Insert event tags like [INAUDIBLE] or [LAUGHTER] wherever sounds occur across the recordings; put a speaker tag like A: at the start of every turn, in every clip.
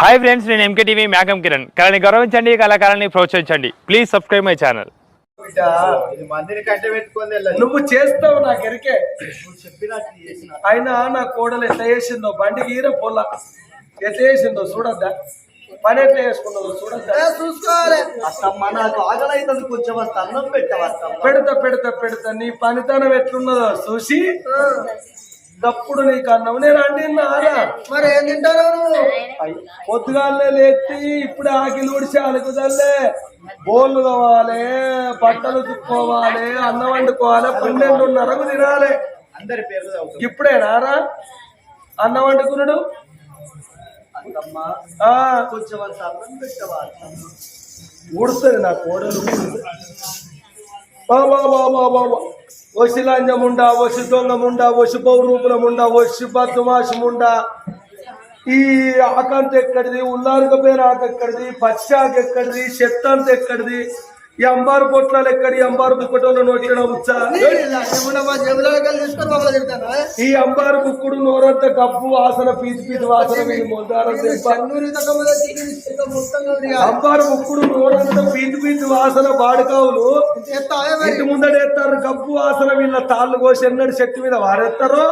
A: Hi friends నేను M K TV మేకం కిరణ్. కళని గౌరవించండి కళాకారాన్ని ప్రోత్సహించండి. ప్లీజ్ సబ్స్క్రైబ్ మై ఛానల్
B: నువ్వు చేస్తావు
C: చెప్పినట్టు చేసిన.
B: అయినా నా కోడలు ఎట్లా చేసిందో బండికి ఈర పొల్ల. ఎట్లా చేసిందో చూడద్దా? పని ఎట్లా చేసుకున్నదో చూడద్దా?
C: చూసుకోవాలి. అత్తమ్మ నాకు ఆకలి అవుతుంది కొంచెం అంత అన్నం పెట్టవత్తమ్మ
B: పెడతా పెడతా పెడతా. నీ పనితనం ఎట్లున్నదో చూసి తప్పుడు నీకు అన్నం నేను అండినారా
C: మరి ఏం తింటారు నువ్వు?
B: పొద్దుగాలే లేచి ఇప్పుడే ఆకిలి ఊడిచి అలుకుదల్లే బోళ్ళు కావాలి బట్టలు తుక్కోవాలి అన్నం వండుకోవాలి పన్నెండున్నరకు తినాలి.
C: అందరి పేర్లు చదువుతాం
B: ఇప్పుడే నారా? అన్నం వండుకున్నాడు?
C: అత్తమ్మ
B: ఆ.
C: కొంచెం అన్నం
B: ఊడుతుంది నా కోడలు. బాబా బాబా బాబా వసి లంజముండా వసి దొంగముండా వసి పౌరూపులముండా వసి బతుమాసముండా ఈ ఆకంత ఎక్కడిది ఉల్లారుక పేరు ఆకు ఎక్కడిది పచ్చాక ఎక్కడిది చెత్తంత ఎక్కడిది ఈ అంబారు పొట్లాలు ఎక్కడి ఈ అంబారు బుక్కటోళ్ళు నోటిన ఉచ్చా ఈ అంబారు బుక్కుడు నోరంత కప్పు వాసన పీతి పీతి వాసన అంబారు బుక్కుడు నోరంత పీతి పీతి వాసన బాడుకావులు ఇంటి ముందట ఎత్తారు కప్పు వాసన వీళ్ళ తాళ్ళు కోసి ఎన్నడు చెట్టు మీద వారేస్తారో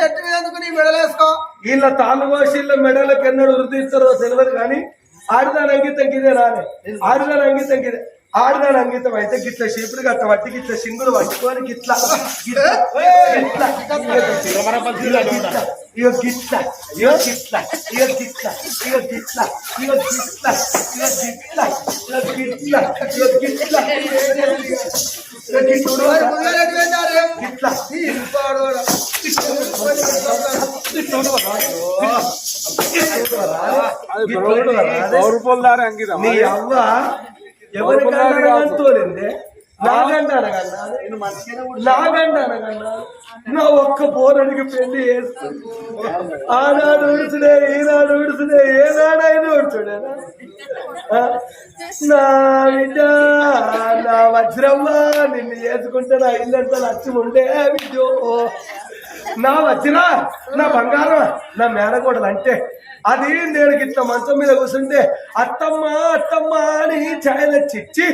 C: చెట్టు మీద మెడలేసుకో?
B: వీళ్ళ తాళ్ళు కోసి వీళ్ళ మెడలకు ఎన్నడు వృద్ధిస్తారో తెలియదు కానీ ఆడిదాని అంగితం గిదే రానే ఆడిదాని అంగితం గిదే ఆడిదాని అంగితం అయితే గిట్ల షీపులు గట్ట వట్టి గిట్ల సింగులు పట్టుకొని గిట్ల ఇగో గిట్ల ఇగో గిట్ల ఇగో గిట్ల ఇగో గిట్ల ఇగో గిట్ల ఇగో గిట్ల ఇగో గిట్ల ఇగో గిట్ల గిట్ల నీ అవ్వ ఎవరి అంతోలేందే నాగంటాన కన్నా
C: నేను మంచిగానే
B: నాగంటాన కన్నా నా ఒక్క పోరడికి పెళ్ళి చేస్తుంది ఆనాడు ఉడుచుడే ఈనాడు ఉడుచుడే ఏనాడైనా ఉడుచుడేనా ఆ? నా బిడ్డ నా వజ్రమ్మ నిన్ను చేసుకుంటే నా ఇల్లంతా లచ్చి ఉండే విద్యో నా వజ్ర నా బంగారం నా మేనకోడలు అంటే అది నేను గిట్ల మంచం మీద కూర్చుంటే అత్తమ్మ అత్తమ్మ అని ఛాయలు చిచ్చి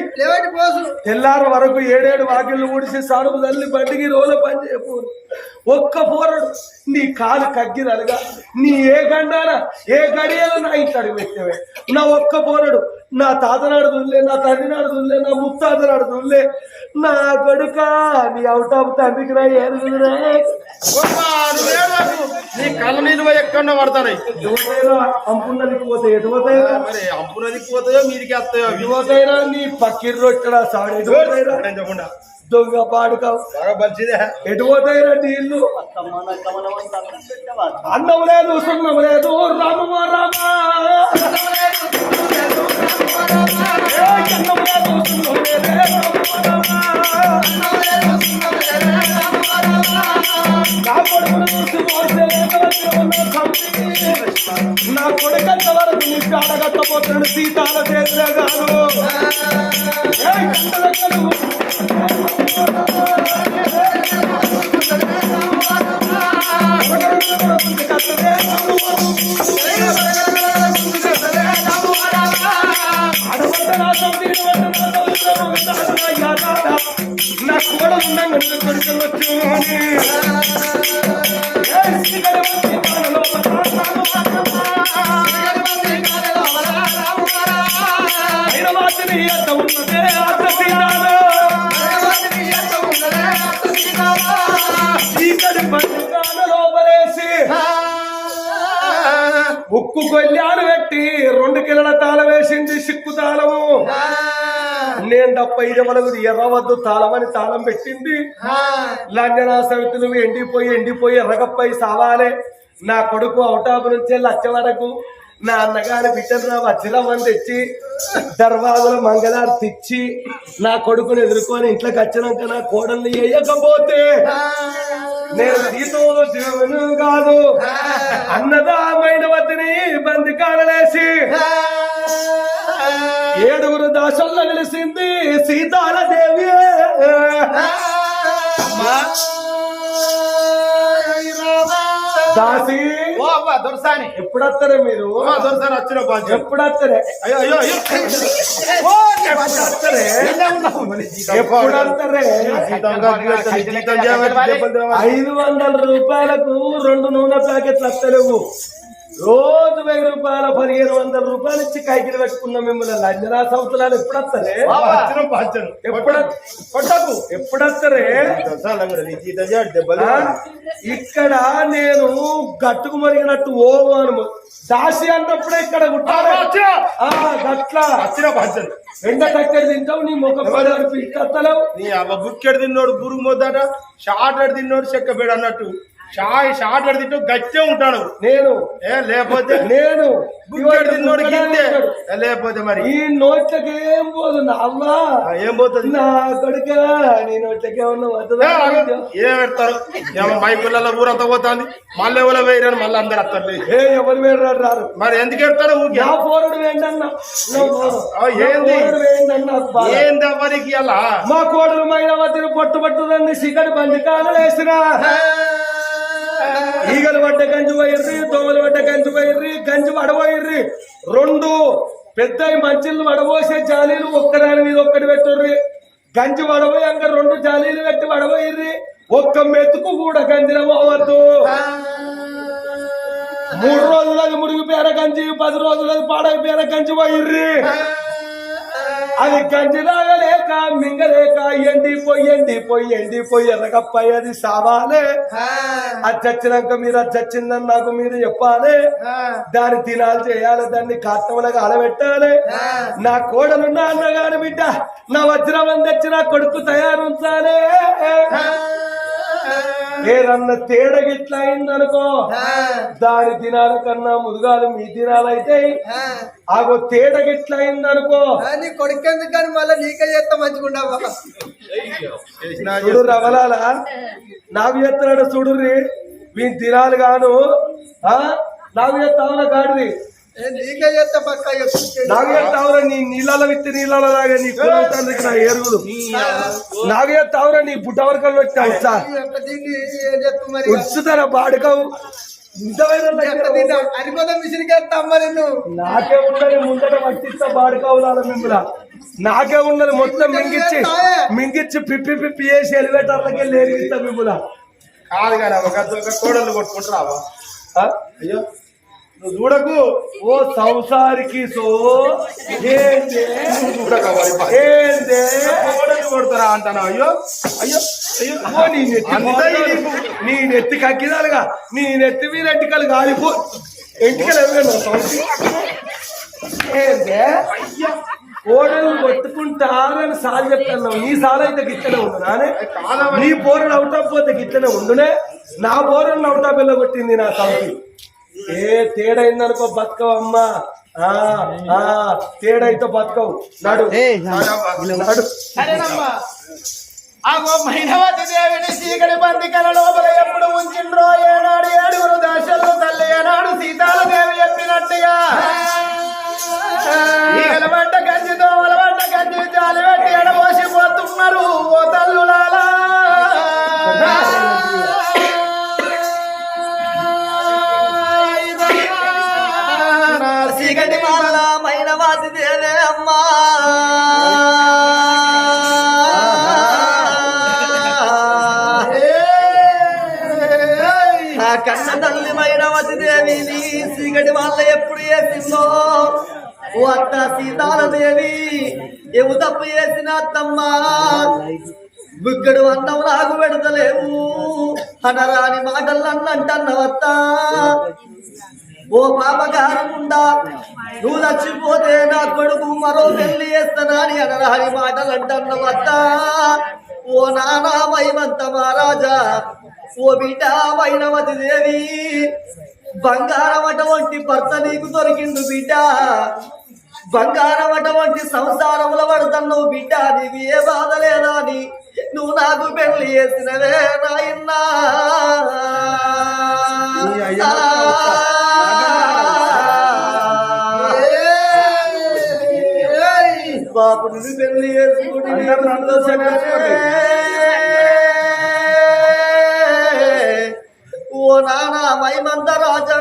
B: తెల్లార వరకు ఏడేడు వాకిళ్ళు ఊడిసి సాడుపు తల్లి బండికి రోజు పని ఒక్క పోరడు నీ కాలు కగ్గిరలుగా. నీ ఏ గండాన ఏ గడియలో నా ఇంట్లో అడుగు పెట్టేవే నా ఒక్క పోరడు నా తాతనాడు దుల్లే నా తండ్రి నాడు దుల్లే నా ముత్తాత నాడు దుల్లే నా కొడుక నీ అవుట్ ఆఫ్ తండ్రికి నా ఏరుగుదురా
D: నీ కళ్ళ నీళ్ళు ఎక్కడో పడతాయి
B: ఎటువతైనా అంపున్నదికి పోతే ఎటువతైనా
D: మరి అంపునదికి పోతాయో మీదికి వస్తాయో అవి
B: ఎటువతైనా నీ పక్కిర్రు రొట్టెడా సాడు
D: చెప్పకుండా?
B: దొంగ పాడుకావు.
D: బాగా మంచిదే
B: ఎటు పోతాయిరా నీళ్ళు
C: అన్నం
B: లేదు సున్నం లేదు. రామ. రామ అన్నం లేదు, సున్నం లేదే, రామ రామ. నా కొడుకును చూసి నా కొడుకంత వరకు నిప్పు అడగట్టబోతున్నాడు సీతాల చేతులే గారు కట్టలే అందంగా కొడుకోవచ్చు నేను తప్ప ఇది మనకు ఎర్రవద్దు తాళమని తాళం పెట్టింది. లంజనా సవితి నువ్వు ఎండిపోయి ఎండిపోయి ఎర్రగప్పై సావాలే. నా కొడుకు అవుటాపు నుంచి లచ్చ వరకు నా అన్నగారి బిడ్డను నా వజ్రమని తెచ్చి దర్వాజల మంగళారు తెచ్చి నా కొడుకుని ఎదుర్కొని ఇంట్లోకి వచ్చినాక నా కోడల్ని వేయకపోతే నేను సీతోలు జీవను కాదు. అన్నదామైన వద్దని బంది కాడలేసి ఏడుగురు దాసల్లో కలిసింది
C: సీతాలదేవి.
B: దాసి.
D: దొరసాని.
B: ఎప్పుడత్తరే మీరు?
D: దొరసాని వచ్చిన
B: ఎప్పుడత్తరే?
D: అయ్యో అయ్యో ఎప్పుడత్తరే?
B: ఐదు వందల రూపాయలకు రెండు నూనె ప్యాకెట్లు వస్తలేవు రోజు వెయ్యి రూపాయల పదిహేను వందల రూపాయలు ఇచ్చి కైకిలు పెట్టుకున్నాం మిమ్మల్ని. లంజనా సంవత్సరాలు ఎప్పుడు వస్తారే?
D: వచ్చిన బాధ్యత
B: ఎప్పుడు
D: కొట్టకు.
B: ఎప్పుడు వస్తారే?
D: దొరసాల కూడా నీ జీతం చేయాలి దెబ్బలు
B: ఆ? ఇక్కడ నేను గట్టుకు మరిగినట్టు ఓ అను దాసి అన్నప్పుడే ఇక్కడ గట్లా. కట్టెలు తింటావు నీ పడాలి పిక్కత్తలేవు
D: నీ బుక్కెడు తిన్నోడు బురుగు మొద్దట షార్ట్ తిన్నోడు చెక్క అన్నట్టు. షాయ్ షార్ట్ అడి తింటూ గచ్చే ఉంటాడు.
B: నేను
D: ఏ లేకపోతే
B: నేను
D: లేకపోతే మరి?
B: ఈ నోట్లకి ఏం పోదు నా అవ్వా.
D: ఏం పోతుంది?
B: నా కొడుక నీ నోట్లకి ఏమన్నా
D: ఏ,
B: వద్దా
D: పెడతారు? ఏమో మైకులలో ఊరంతా పోతుంది. మళ్ళీ ఎవరో వేయరని మళ్ళీ అందరు వస్తారు
B: ఏ ఎవరు వేరు రారు.
D: మరి ఎందుకు ఊరికే?
B: నా పోరుడు వేయండన్నా?
D: ఏంది? ఏంది అవ్వరికి అలా
B: మా కోడలు మైనవతిని పొట్టు పట్టుదని సిగడి బండి కాలు వేసిన ఈగలు పడ్డ గంజి పోయిర్రి దోమలు పడ్డ గంజి పోయిర్రి గంజి వడబోయిర్రి. రెండు పెద్ద మంచిళ్ళు వడబోసే జాలీలు ఒక్కదాని మీద ఒక్కటి పెట్టుర్రి. గంజి వడబోయంగా రెండు జాలీలు పెట్టి వడబోయిర్రి. ఒక్క మెతుకు కూడా గంజిలో పోవద్దు. మూడు రోజులది పేర గంజి పది రోజులది పేర గంజి పోయిర్రి. అది గంజి తాగలేక మింగలేక ఎండి పోయి ఎండి పోయి ఎండి పోయి ఎర్రగప్పయ్య అది సావాలే. అది చచ్చినాక మీరు అది చచ్చిందని నాకు మీరు చెప్పాలి. దాన్ని తినాలి చేయాలి దాన్ని కాస్తములకు అలబెట్టాలి. నా కోడలు నా అన్నగారు బిడ్డ నా వజ్రం తెచ్చి నా కొడుకు తయారు ఉంచాలి. ఏదన్నా తేడా గిట్లా అయిందనుకో దాని దినాల కన్నా ముదుగాలు మీ దినాలైతే ఆగో తేడా గిట్లా అయిందనుకో
C: నీ కొడుకెందుకు కానీ మళ్ళీ నీకే చేస్తా మంచిగుండవా.
B: చూడు రవలాల నాకు చెప్తున్నాడు చూడుర్రి. వీని దినాలు గాను ఆ? నాకు చెప్తావున గాడిది.
C: నీకే చేస్తా పక్క
B: నాకు చెప్తావురా నీ నీళ్ళలో విత్తి నీళ్ళలో లాగా నీ కులం తండ్రికి నా ఏరుగుడు నాకు చెప్తావురా నీ బుట్టవరకల్లో వచ్చా ఉచ్చుతారా బాడుకవు?
C: అరిపోతా మిషన్కి వేస్తా అమ్మ నిన్ను
B: నాకే ఉన్నది ముందట పట్టిస్తా బాడుకోవాల మిమ్మల్ని. నాకే ఉన్నది మొత్తం మింగిచ్చి మింగిచ్చి పిప్పి పిప్పి వేసి ఎలివేటర్లకి ఎరిగిస్తా మిమ్మల్ని.
D: కాదు కానీ ఒక కోడలు కొట్టుకుంటారావా
B: ఆ?
D: అయ్యో. నువ్వు చూడకు.
B: ఓ సంసారికి సో
D: కొడతారా అంటాను? అయ్యో అయ్యో అయ్యో
B: నీ నెత్తి. నీ నెత్తి కక్కిదాలుగా. నీ నెత్తి మీద ఎంటికలు గాలిపో. ఎంటికలు ఎవరు ఏందే? కోడలు కొట్టుకుంటారని సాల్ చెప్తాను నీ సాల్ అయితే గిట్టనే ఉండు నానే.
D: కాదమ్మా.
B: నీ పోరుడు అవుతా పోతే గిట్టనే ఉండునే. నా పోరుడు అవుతా బిల్ల కొట్టింది నా సౌతి ఏ తేడైందనుకో బతకవమ్మా ఆ ఆ తేడైతే బతకవు. నడు. నడు.
D: ఆగో దేవిని చీకటి బందికల లోపల ఎప్పుడు ఉంచిండ్రో ఏనాడు ఏడుగురు దశలు తల్లి ఏనాడు సీతాల దేవి చెప్పినట్టుగా. ఈగల పడ్డ గంజి దోమల పడ్డ గంజి జాలి పెట్టి ఎడబోసి పోతున్నారు ఓ తల్లులాలా
C: అత్త సీతాల దేవి ఎవు తప్పు చేసిన అత్తమ్మా. బుక్కడు అన్నం నాకు పెడతలేవు. అనరాని మాటలు అన్నంటన్నవత్త ఓ పాపకారముండా నువ్వు చచ్చిపోతే నా కొడుకు మరో పెళ్ళి చేస్తానా అని అనరాని మాటలు అంటున్నవత్త ఓ నానా మైమంత మహారాజా ఓ బిడ్డ మైనవతి దేవి బంగారం అటువంటి భర్త నీకు దొరికిండు బిడ్డ. బంగారం అటువంటి సంసారముల పడుతున్నావు బిడ్డ నీకు ఏ బాధ లేదా అని నువ్వు నాకు పెళ్ళి చేసినవే నాయన్నా.
B: నీ అయ్యా
C: బాపు నువ్వు పెళ్ళి చేసుకుని ఓ నానా మైమంద రాజా.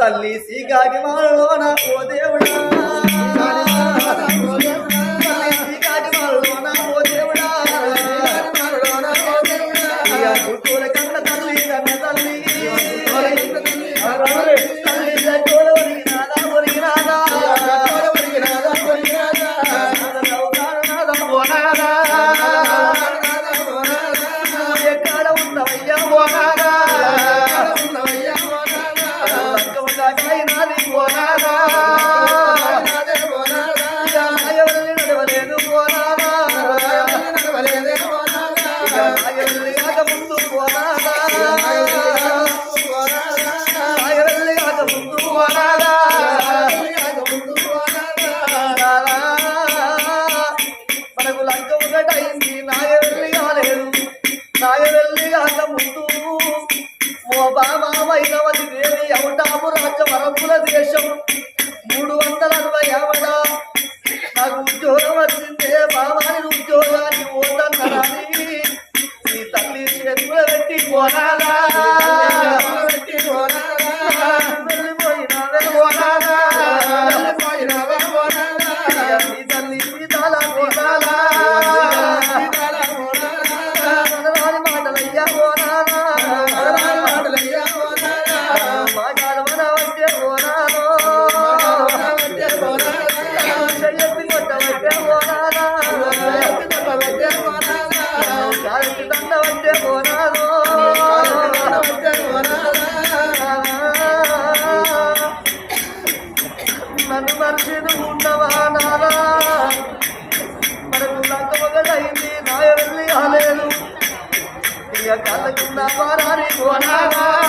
C: తల్లి శ్రీకాకి మాలోన ఓ దేవ ఇక కళ్ళకున్న వారాని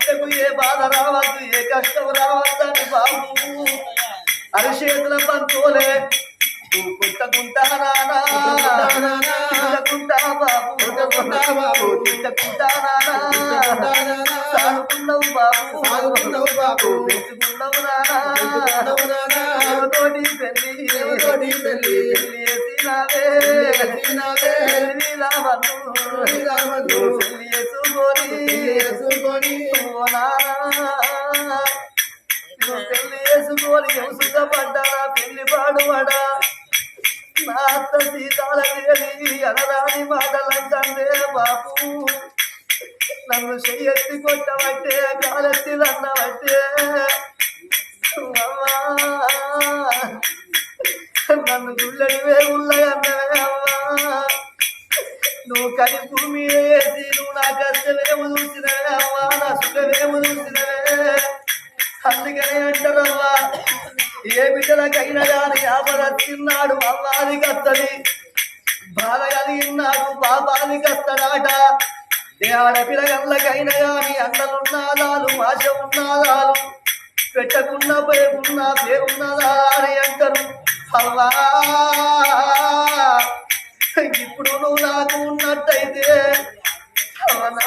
C: బిడ్డకు ఏ బాధ రావద్దు ఏ కష్టం రావద్దని బాబు అరిచేతుల పంతోలే నువ్వు కొట్టకుంటా నానా తిట్టకుంటా బాబు
D: కొట్టకుంటా బాబు.
C: తిట్టకుంటా నానా సాగుకున్నావు బాబు
D: సాగుకున్నావు బాబు.
C: పెంచుకున్నావు నానా
D: పెంచుకున్నావు నానా.
C: ఎవరితోటి పెళ్ళి
D: ఎవరితోటి పెళ్ళి.
C: పెళ్ళి చేసినావే
D: చేసినావే.
C: పెళ్ళి రావద్దు.
D: రావద్దు.
C: పెళ్ళి చేసుకొని
D: చేసుకొని
C: నువ్వు పెళ్ళి చేసుకొని ఎంసుకపడ్డారా పెళ్ళి పాడువాడా నా అత్త సీతాల దేవి అనరాని మాటలంటే బాపు నన్ను చెయ్యెత్తి కొట్టబట్టే కాలెత్తి అన్నబట్టే. నన్ను గుళ్ళడివే ఉల్లగన్నవే అమ్మా. నువ్వు కని భూమి వేసి నువ్వు నా కష్టమేమో చూసినవే అమ్మా నా సుఖమేమో చూసినవే అందుకనే అంటారవ్వా ఏ బిడ్డలకైనా కానీ తిన్నాడు అమ్మాది కత్తది బాధ కలిగిన్నాడు పాపాది కత్తడాట ఏ ఆడపిల్లగల్లకైనా కానీ అన్నలున్నాదాలు ఆశ ఉన్నాదాలు పెట్టకున్న పేరున్న పేరున్నదా అని అంటారు అల్లా ఇప్పుడు నువ్వు నాకు ఉన్నట్టయితే నా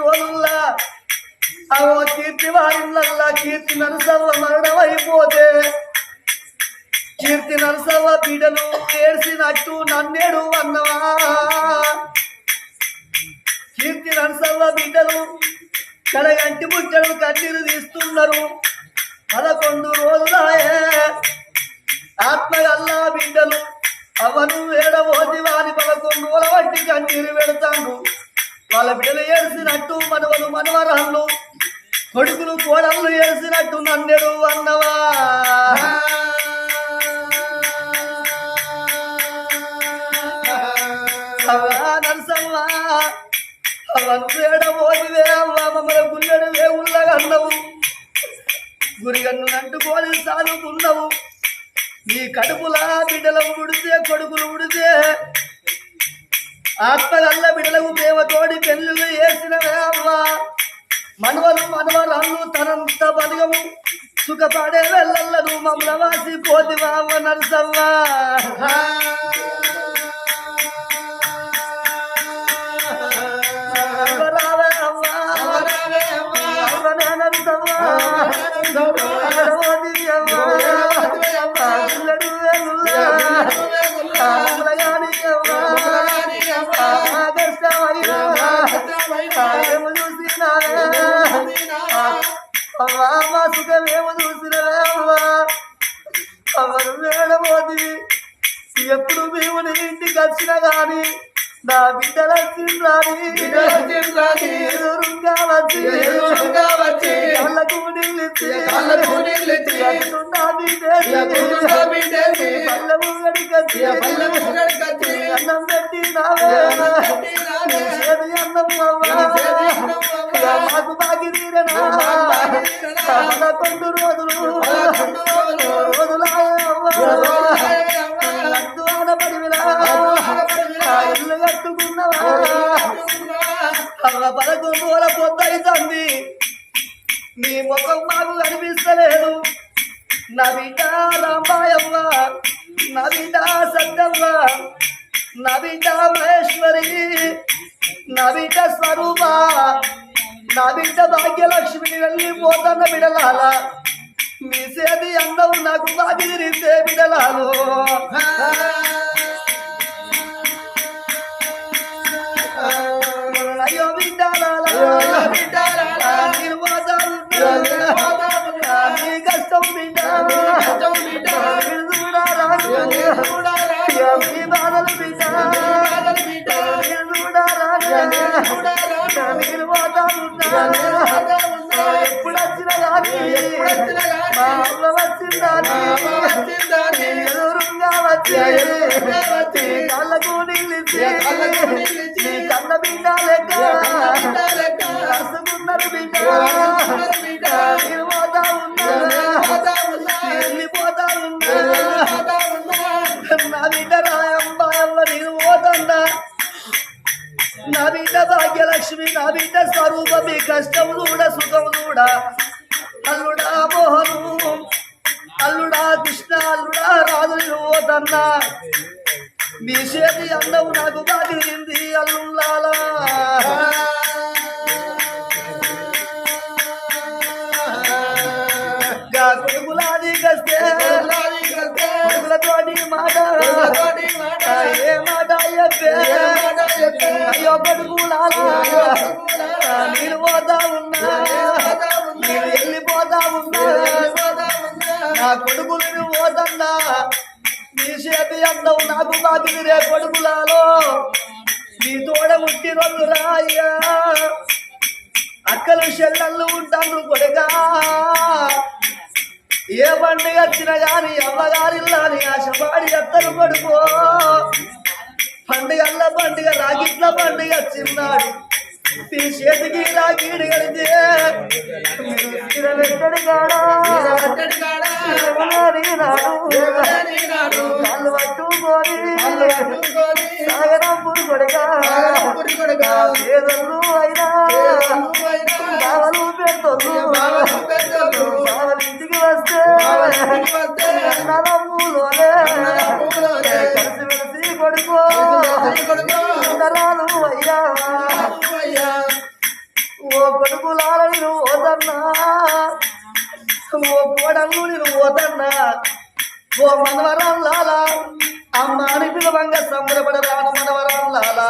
C: రోజుల్లా అవో కీర్తి వారిల్లల్లా కీర్తి నరసల్ల మన కట్టు నన్నేడు అన్నవా కీర్తి నరసవ్వ బిడ్డలు కడగంటి ముట్టలు కన్నీరు తీస్తున్నారు. పదకొండు రోజులాయే ఆత్మగల్లా బిడ్డలు అవను ఏడవోది వారి పదకొండు రోజుల వంటి కన్నీరు పెడతాను వాళ్ళ బిడ్డలు ఏడిసినట్టు మనవలు మనవరాళ్ళు కొడుకులు కోడళ్ళు ఏడిసినట్టు నన్నెడు అన్నవా గురిగన్ను నంటుకోని సాదుకున్నావు నీ కడుపులా బిడ్డలకు ఉడితే కొడుకులు ఉడితే ఆత్మలల్ల బిడ్డలకు ప్రేమతోడి పెళ్ళిళ్ళు వేసిన అవ్వా మనవలు మనవరాళ్ళు తనంత బలగము. సుఖపడే వెళ్ళల్లను మమ్మల వాసి పోతివా అవ్వ నరసవ్వా సుఖమేమో చూసినవే అవరు వేడబోది ఎప్పుడు మేము నీ ఇంటికి వచ్చినా గాని నా బిడ్డల చిన్నాని ఎదురుగా వచ్చి కళ్ళకు నీళ్ళిచ్చి ఎదురున్నా బిడ్డేసి పల్లెము గడికొచ్చి అన్నం పెట్టినావే చేతి అన్నం మాకు బాగి తీరనా? పదకొండు రోజులు. రోజులాయే అవ్వా. లడ్డు ఆడపడివిలా. ఇల్లు కట్టుకున్నవా? పదకొండు రోజుల పొద్దయితుంది నీ ముఖం మాకు కనిపిస్తలేదు. నా బిడ్డ రామాయవ్వ నా బిడ్డ సద్దవ్వ నా బిడ్డ మహేశ్వరి నా బిడ్డ స్వరూప నా బిడ్డ భాగ్యలక్ష్మిని వెళ్ళిపోతున్న బిడలాల. మీ సేది అందం నాకు బాగి తిరిగితే బిడలాలు. [LAUGHS] అయ్యో బిడ్డలాల. కష్టం బిడ్డ మీరు చూడాలి మీ బాధలు బిడ్డ మీరు చూడాలి మీరు పోతారు ఎప్పుడు వచ్చినా కానీ మా అమ్మ వచ్చిందని ఎదురుగా వచ్చి కళ్ళకు నిలిచి కళ్ళ బిడ్డ లెక్క రాసుకున్నారు బిడ్డ. మీరు పోతా ఉన్నారు వెళ్ళిపోతా ఉన్నారు. నా బిడ్డ నేను పోతన్నా నా బిడ్డ భాగ్యలక్ష్మి నా బిడ్డ స్వరూపం మీ కష్టం కూడా సుఖం కూడా. అల్లుడా మోహను అల్లుడా కృష్ణ అల్లుడా రాజు పోతన్నా మీ చేతి అందం నాకు బాగిరింది అల్లుల్లాలా కస్తే మాట ఏ మాట చెప్పే అయ్యో కొడుకులాలా ఆ, నేను పోతా ఉన్నా నేను వెళ్ళిపోతా ఉన్నా నా కొడుకులు పోతన్నా నీ చేతి అందం నాకు బాకి రే కొడుకులాలో నీ తోడ ముట్టి రోజు రాయ్యా అక్కలు చెల్లెళ్ళు ఉంటాను కొడుగా ఏ పండుగ వచ్చినా గాని అమ్మగారిల్లాని ఆశపాడి ఎత్తను పడుకో పండుగల్ల పండుగ రాగిట్ల పండుగ చిన్నాడు ఈ చేతికి రాగిడి కడితే వెక్కడి కాడా కాళ్ళు పట్టుకొని సాగరంపుడు కొడుగా ఏదన్ను అయినా బావలు పెడుతుంది బావలు ఇంటికి వస్తే అన్నదమ్ములోనే కలిసి కొడుకో. ఉండరాలు అయ్యా. ఓ కొడుకులాలని పోతన్నా ఓ కోడళ్ళు నేను పోతన్నా ఓ మనవరం లాలా. అమ్మ అని పిలవంగా సంబరపడరాను మనవరం లాలా.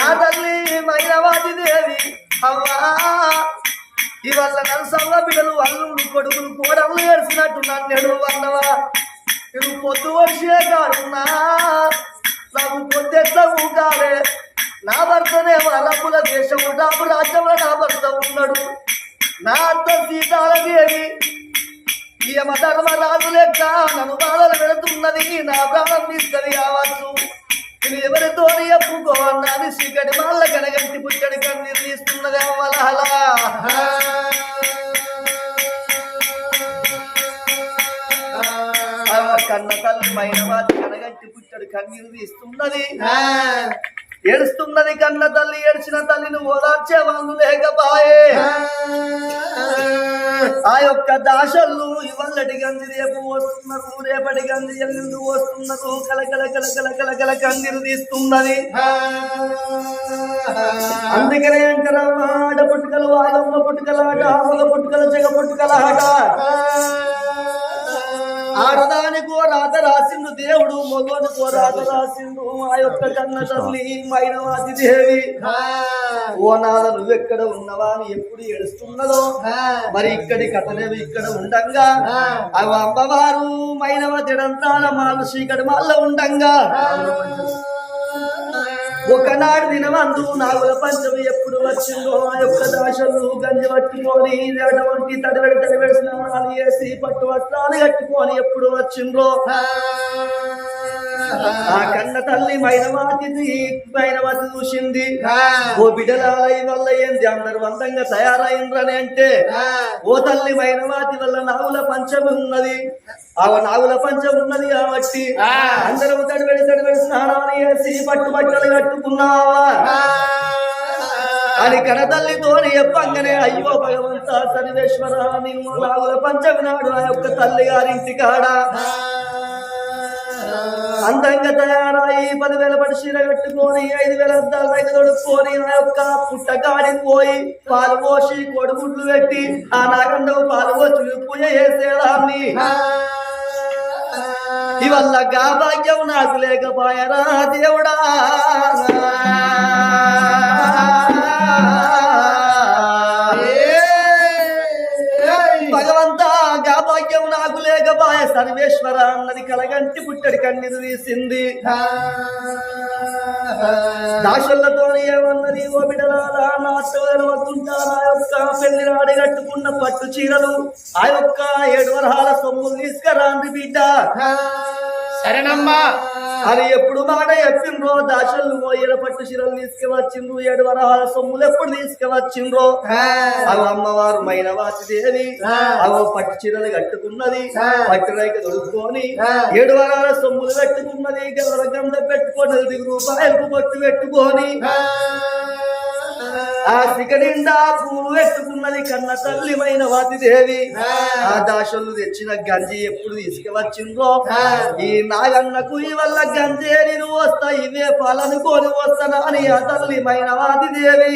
C: ఆ తల్లి మైనవాది దేవి. అవ్వా ఇవాళ నరసంలో బిడ్డలు వాళ్ళు కొడుకులు కోడళ్ళు ఏడ్చినట్టు నేను అన్నవా నువ్వు పొద్దు వచ్చే కాడున్నా నాకు పొద్దెట్లా ఊగాలే నా భర్తనే అరబ్బుల దేశము నాకు రాజ్యంలో నా భర్త ఉన్నాడు. నా అత్త సీతాలదేవి ఈయమ ధర్మరాజు లెక్క నన్ను బాధలు పెడుతున్నది నా ప్రాణం తీసుకొని కావచ్చు నేను ఎవరితో చెప్పుకోవన్నాని చీకటి మళ్ళ కనగంటి పుచ్చడి కన్నీరు తీస్తున్నది అవ్వలహలా కన్నీరు తీస్తున్నది. ఏడుస్తున్నది కన్న తల్లి ఏడ్చిన తల్లిని ఓదార్చే వాళ్ళు లేకపాయే. ఆ. యొక్క దాసళ్ళు ఇవల్లటి గంది రేపు వస్తున్నారు రేపటి గంది ఎల్లుండి వస్తున్నారు కలకల కలకల కలకల కందిరు తీస్తున్నది. అందుకనే అంటారమ్మ ఆడ పుట్టుకలు వాగమ్మ పుట్టుకల ఆట ఆమల పుట్టుకల జగ పుట్టుకల ఆట ఆడదానికో రాత రాసిండు దేవుడు మగోనికో రాత రాసిండు ఆ యొక్క కన్న తల్లి మైనవాది దేవి. ఓ నాద నువ్వెక్కడ ఉన్నవా అని ఎప్పుడు ఏడుస్తున్నదో. మరి ఇక్కడి కథలేవి ఇక్కడ ఉండంగా? అవి అమ్మవారు మైనవతిడంతాల మాల చీకటి మాల ఉండంగా? ఒకనాడు దినమందు నాగుల పంచమి ఎప్పుడు వచ్చిందో ఆ యొక్క దాశలు గంజి పట్టుకొని అటువంటి తడివెడి తడివెడి స్నానాలు చేసి పట్టు వస్త్రాలు కట్టుకొని ఎప్పుడు వచ్చిందో. ఆ కన్న తల్లి మైనవాతిది మైనవాతి చూసింది. ఓ బిడలాలయ వల్ల ఏంది? అందరు అందంగా తయారైండ్రని అంటే ఓ తల్లి మైనవాతి వల్ల నాగుల పంచమి ఉన్నది ఆ నాగుల పంచమి ఉన్నది కాబట్టి అందరం తడివెడి తడివెడి స్నానాలు చేసి పట్టు బట్టలు కట్టుకున్నావా? అని కనతల్లితోని చెప్పంగానే అయ్యో భగవంత సర్వేశ్వర నిన్ను నాగుల పంచమి నాడు ఆ యొక్క తల్లి గారింటి కాడ. అందంగా తయారై పదివేల పడి చీర కట్టుకొని ఐదు వేల అద్దాలు రైతు తొడుక్కొని ఆ యొక్క పుట్టగాడికి పోయి పాలు పోసి కొడుగుడ్లు పెట్టి ఆ నాగండవు పాలు పోసి పూజ చేసేదాన్ని ఇవల్ల గా భాగ్యం నాకు లేకపోయారా దేవుడా. సర్వేశ్వర అన్నది కలగంటి పుట్టడి కన్నీరు తీసింది దాసులతో ఏమన్నది? ఓ బిడలారా నా యొక్క పెళ్ళి నాడి కట్టుకున్న పట్టు చీరలు ఆ యొక్క ఏడు వరహాల సొమ్ములు తీసుకురాంది బిడ్డ.
D: సరేనమ్మా
C: అని ఎప్పుడు మాట చెప్పిండ్రో దాసలు పోయిన పట్టు చీరలు తీసుకువచ్చిండ్రు. ఏడు వరహాల సొమ్ములు ఎప్పుడు తీసుకువచ్చిండ్రో? అవి అమ్మవారు మైనవాతి దేవి అవి పట్టు చీరలు కట్టుకున్నది పట్టు రైక దొడుక్కొని ఏడు వరాల సొమ్ములు పెట్టుకున్నది గర్వ గంధ పెట్టుకొని నలుగురు రూపాయలకు పట్టు పెట్టుకొని ఆ సిగ నిండా పూలు పెట్టుకున్నది కన్న తల్లిమైన వాతి దేవి ఆ దాసులు తెచ్చిన గంజి ఎప్పుడు తీసుకువచ్చిందో? ఈ నాగన్నకు ఈ వల్ల గంజే నేను వస్తా ఇవే పాలనుకొని వస్తానా అని ఆ తల్లిమైన వాతి దేవి